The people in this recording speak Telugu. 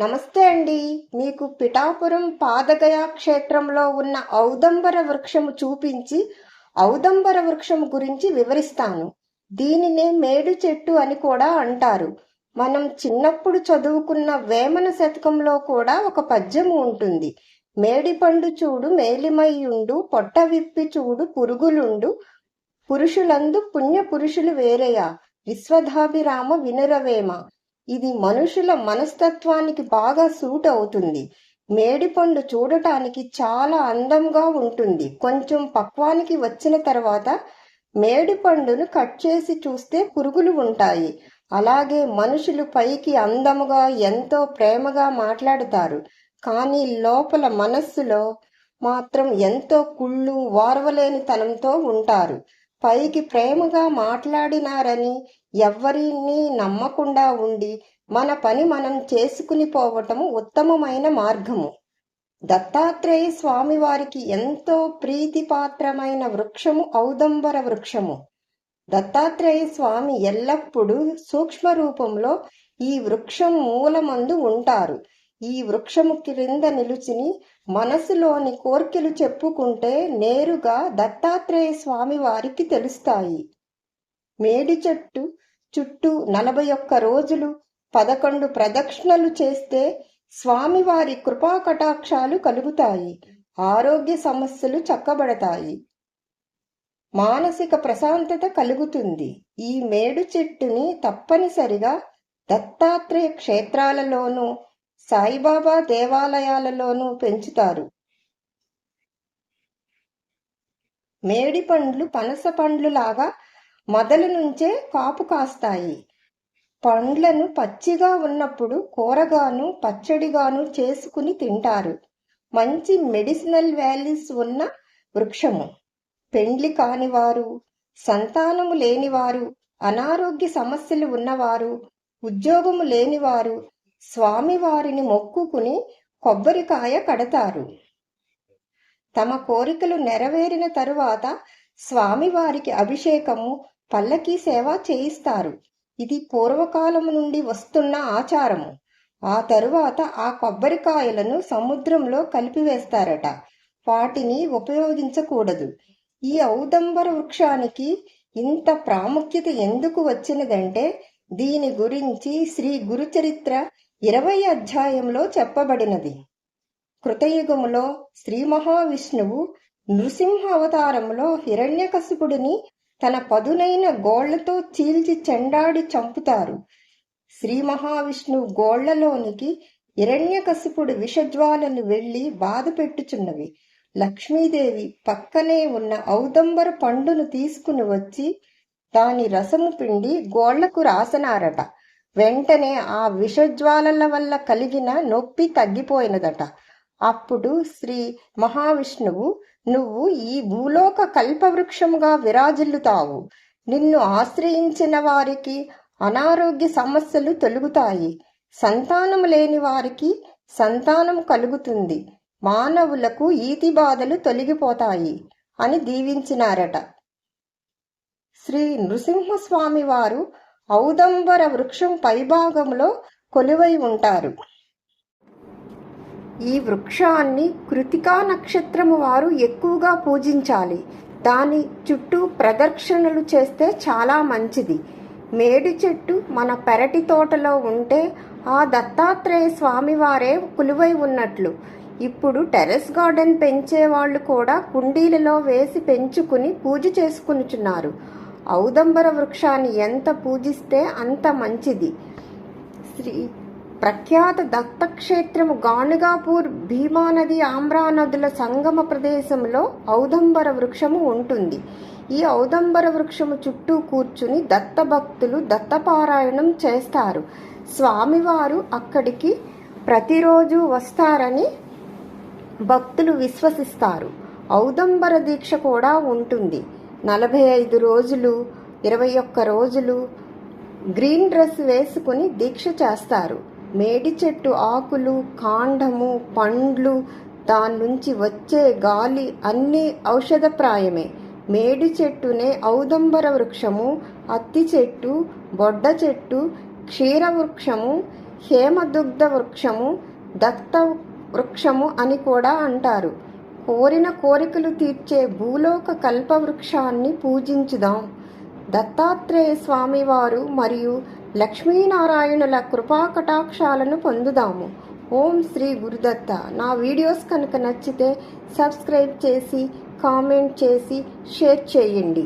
నమస్తే అండి. మీకు పిఠాపురం పాదగయా క్షేత్రంలో ఉన్న ఔదంబర వృక్షము చూపించి ఔదంబర వృక్షం గురించి వివరిస్తాను. దీనినే మేడు చెట్టు అని కూడా అంటారు. మనం చిన్నప్పుడు చదువుకున్న వేమన శతకంలో కూడా ఒక పద్యము ఉంటుంది. మేడి పండు చూడు మేలిమయ్యుండు పొట్ట విప్పి చూడు పురుగులుండు పురుషులందు పుణ్య పురుషులు వేరేయా? విశ్వధాభిరామ వినురవేమ? ఇది మనుషుల మనస్తత్వానికి బాగా సూట్ అవుతుంది. మేడిపండు చూడటానికి చాలా అందంగా ఉంటుంది. కొంచెం పక్వానికి వచ్చిన తర్వాత మేడిపండును కట్ చేసి చూస్తే పురుగులు ఉంటాయి. అలాగే మనుషులు పైకి అందముగా ఎంతో ప్రేమగా మాట్లాడుతారు. కానీ లోపల మనస్సులో మాత్రం ఎంతో కుళ్ళు వారవలేనితనంతో ఉంటారు. పైకి ప్రేమగా మాట్లాడినారని ఎవ్వరిని నమ్మకుండా ఉండి మన పని మనం చేసుకుని పోవటము ఉత్తమమైన మార్గము. దత్తాత్రేయ స్వామి వారికి ఎంతో ప్రీతిపాత్రమైన వృక్షము ఔదంబర వృక్షము. దత్తాత్రేయ స్వామి ఎల్లప్పుడూ సూక్ష్మ రూపంలో ఈ వృక్షం మూలమందు ఉంటారు. ఈ వృక్షము క్రింద నిలుచుని మనసులోని కోర్కెలు చెప్పుకుంటే నేరుగా దత్తాత్రేయ స్వామి వారికి తెలుస్తాయి. మేడి చెట్టు చుట్టూ నలభై ఒక్క రోజులు పదకొండు ప్రదక్షిణలు చేస్తే స్వామివారి కృపా కటాక్షాలు కలుగుతాయి. ఆరోగ్య సమస్యలు చక్కబడతాయి. మానసిక ప్రశాంతత కలుగుతుంది. ఈ మేడు చెట్టుని తప్పనిసరిగా దత్తాత్రేయ క్షేత్రాలలోనూ సాయిబాబా దేవాలయాలలోనూ పెంచుతారు. మేడి పండ్లు పనస పండ్లు లాగా మొదలు నుంచే కాపు కాస్తాయి. పండ్లను పచ్చిగా ఉన్నప్పుడు కూరగాను పచ్చడిగాను చేసుకుని తింటారు. మంచి మెడిసినల్ వాల్యూస్ ఉన్న వృక్షము. పెండ్లి కానివారు సంతానము లేనివారు అనారోగ్య సమస్యలు ఉన్నవారు ఉద్యోగము లేనివారు స్వామివారిని మొక్కుకుని కొబ్బరికాయ కడతారు. తమ కోరికలు నెరవేరిన తరువాత స్వామివారికి అభిషేకము పల్లకీ సేవ చేయిస్తారు. ఇది పూర్వకాలం నుండి వస్తున్న ఆచారము. ఆ తరువాత ఆ కొబ్బరికాయలను సముద్రంలో కలిపివేస్తారట. వాటిని ఉపయోగించకూడదు. ఈ ఔదంబర వృక్షానికి ఇంత ప్రాముఖ్యత ఎందుకు వచ్చినదంటే దీని గురించి శ్రీ గురుచరిత్ర ఇరవై అధ్యాయంలో చెప్పబడినది. కృతయుగములో శ్రీ మహావిష్ణువు నృసింహ అవతారంలో హిరణ్యకశిపుడిని తన పదునైన గోళ్ళతో చీల్చి చెండాడి చంపుతారు. శ్రీ మహావిష్ణువు గోళ్ళలోనికి హిరణ్యకశిపుడు విషజ్వాలను వెళ్ళి బాధ పెట్టుచున్నవి. లక్ష్మీదేవి పక్కనే ఉన్న ఔదంబర పండును తీసుకుని వచ్చి దాని రసము పిండి గోళ్ళకు రాసనారట. వెంటనే ఆ విషజ్వాలల వల్ల కలిగిన నొప్పి తగ్గిపోయినదట. అప్పుడు శ్రీ మహావిష్ణువు నువ్వు ఈ భూలోక కల్పవృక్షముగా విరాజిల్లుతావు. నిన్ను ఆశ్రయించిన వారికి అనారోగ్య సమస్యలు తొలుగుతాయి. సంతానము లేని వారికి సంతానం కలుగుతుంది. మానవులకు ఈతి బాధలు తొలగిపోతాయి అని దీవించినారట. శ్రీ నృసింహస్వామి వారు ఔదంబర వృక్షం పైభాగంలో కొలువై ఉంటారు. ఈ వృక్షాన్ని కృతికా నక్షత్రము వారు ఎక్కువగా పూజించాలి. దాని చుట్టూ ప్రదక్షిణలు చేస్తే చాలా మంచిది. మేడి చెట్టు మన పెరటి తోటలో ఉంటే ఆ దత్తాత్రేయ స్వామివారే కొలువై ఉన్నట్లు. ఇప్పుడు టెరెస్ గార్డెన్ పెంచే వాళ్ళు కూడా కుండీలలో వేసి పెంచుకుని పూజ చేసుకునిచున్నారు. ఔదంబర వృక్షాన్ని ఎంత పూజిస్తే అంత మంచిది. శ్రీ ప్రఖ్యాత దత్తక్షేత్రము గానుగాపూర్ భీమానది ఆమ్రా నదుల సంగమ ప్రదేశంలో ఔదంబర వృక్షము ఉంటుంది. ఈ ఔదంబర వృక్షము చుట్టూ కూర్చుని దత్త భక్తులు దత్తపారాయణం చేస్తారు. స్వామివారు అక్కడికి ప్రతిరోజు వస్తారని భక్తులు విశ్వసిస్తారు. ఔదంబర దీక్ష కూడా ఉంటుంది. నలభై ఐదు రోజులు ఇరవై ఒక్క రోజులు గ్రీన్ డ్రెస్ వేసుకుని దీక్ష చేస్తారు. మేడి చెట్టు ఆకులు కాండము పండ్లు దాని నుంచి వచ్చే గాలి అన్నీ ఔషధప్రాయమే మేడి చెట్టునే ఔదంబర వృక్షము అత్తి చెట్టు బొడ్డ చెట్టు క్షీర వృక్షము హేమదుగ్ధ వృక్షము దత్త వృక్షము అని కూడా అంటారు. కోరిన కోరికలు తీర్చే భూలోక కల్ప వృక్షాన్ని పూజించుదాం. దత్తాత్రేయ స్వామివారు మరియు లక్ష్మీనారాయణుల కృపా కటాక్షాలను పొందుదాము. ఓం శ్రీ గురుదత్త. నా వీడియోస్ కనుక నచ్చితే సబ్స్క్రైబ్ చేసి కామెంట్ చేసి షేర్ చేయండి.